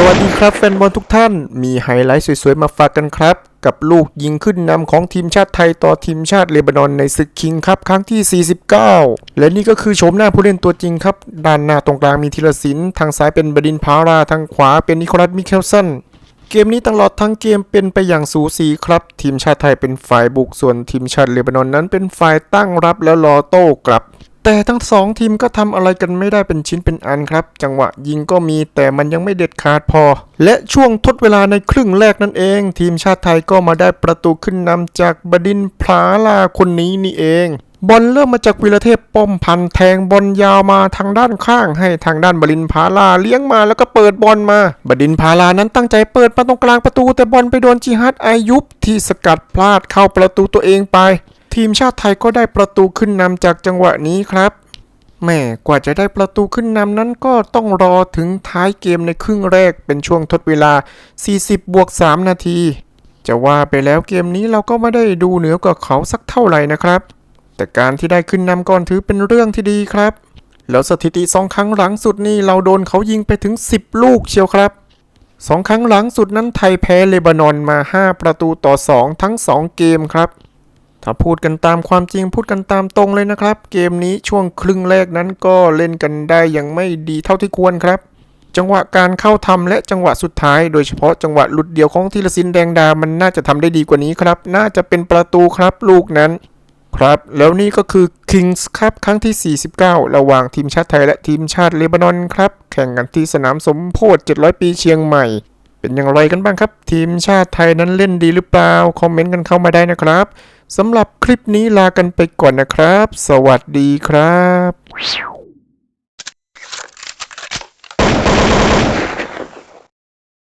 สวัสดีครับแฟนบอลทุกท่านมีไฮไลท์สวยๆ มาฝากกันครับ กับลูกยิงขึ้นนำของทีมชาติไทยต่อทีมชาติเลบานอนในศึกคิงครับครั้งที่ 49 และนี่ก็คือโฉมหน้าผู้เล่นตัวจริงครับ ด้านหน้าตรงกลางมีธีรศิลป์ทางซ้ายเป็นบดินพารา ทางขวาเป็นนิโคลัสมิเคลสันเกมนี้ตลอดทั้งเกมเป็นไปอย่างสูสีครับ ทีมชาติไทยเป็นฝ่ายบุกส่วนทีมชาติเลบานอนนั้นเป็นฝ่ายตั้งรับแล้วรอโต้กลับ แต่ทั้งสองทีมก็ทำอะไรกันไม่ได้เป็นชิ้นเป็นอันครับ จังหวะยิงก็มีแต่มันยังไม่เด็ดขาดพอ และช่วงทดเวลาในครึ่งแรกนั่นเอง ทีมชาติไทยก็มาได้ประตูขึ้นนำจากบดินทร์พลาลาคนนี้นี่เองบอลเริ่มมาจากวีรเทพป้อมพันแทงบอลยาวมาทางด้านข้างให้ทางด้านบดินพาลาเลี้ยงมาแล้วก็เปิดบอลมา บดินพาลานั้นตั้งใจเปิดมาตรงกลางประตู แต่บอลไปโดนจิฮัดอายุบที่สกัดพลาดเข้าประตูตัวเองไป ทีมชาติไทยก็ได้ประตูขึ้นนำจากจังหวะนี้ครับแม่กว่าจะได้ประตูขึ้นนำนั้นก็ต้องรอถึงท้ายเกมในครึ่งแรกเป็นช่วงทดเวลา 40 บวก 3 นาที จะว่าไปแล้วเกมนี้เราก็ไม่ได้ดูเหนือกว่าเขาสักเท่าไหร่นะครับ แต่การที่ได้ขึ้นนำก่อนถือเป็นเรื่องที่ดีครับ แล้วสถิติสองครั้งหลังสุดนี่เราโดนเขายิงไปถึง 10 ลูกเชียวครับสองครั้งหลังสุดนั้นไทยแพ้เลบานอนมา 5 ประตูต่อ 2 ทั้ง 2 เกมครับ ถ้าพูดกันตามความจริงพูดกันตามตรงเลยนะครับ เกมนี้ช่วงครึ่งแรกนั้นก็เล่นกันได้อย่างไม่ดีเท่าที่ควรครับ จังหวะการเข้าทำและจังหวะสุดท้าย โดยเฉพาะจังหวะหลุดเดียวของธีรศิลป์แดงดา มันน่าจะทำได้ดีกว่านี้ครับ น่าจะเป็นประตูครับลูกนั้นครับแล้วนี่ก็คือ Kings ครับครั้งที่ 49 ระหว่างทีมชาติไทยและทีมชาติเลบานอนครับ แข่งกันที่สนามสมโพธิ700 ปีเชียงใหม่ เป็นอย่างไรกันบ้างครับ ทีมชาติไทยนั้นเล่นดีหรือเปล่า คอมเมนต์กันเข้ามาได้นะครับสำหรับคลิปนี้ลากันไปก่อนนะครับ สวัสดีครับ